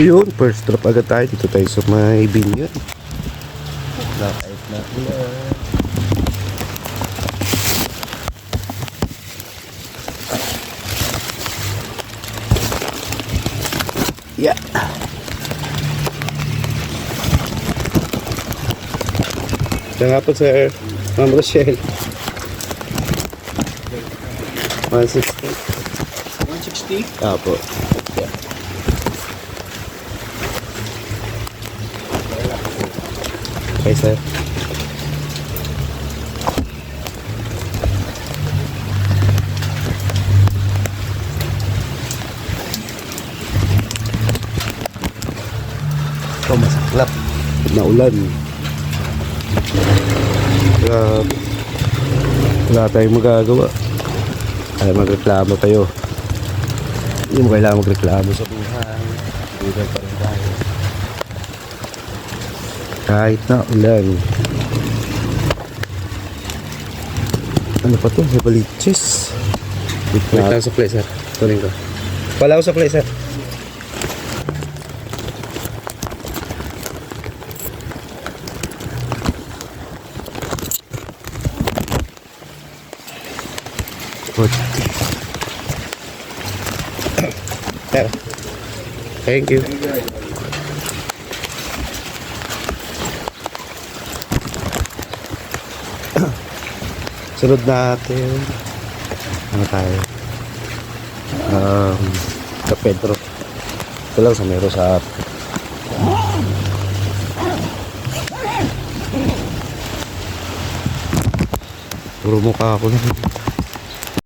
Yun, first drop agad tayo. Dito tayo sa may vineyard. Nakait na ulan. Yeah. Siya nga po, sir. Ma'am Rochelle. 160. 160? Apo. Yeah. Đây xe. Không sạc lập Nấu lên. Là Là tayo magagawa Ay magreklamo tayo Hindi mo kailangan magreklamo sa buhay Buhay pa rin tayo Kahit na ulan. Ano pa to? Hebaliches. Wait lang sa play, sir. Tunin ko. Wala ako sa play, sir. Good. Sir. Thank you. Sunod natin. Ano tayo? Um, sa Pedro. Ito lang sa Mero sa Puro mukha ako lang.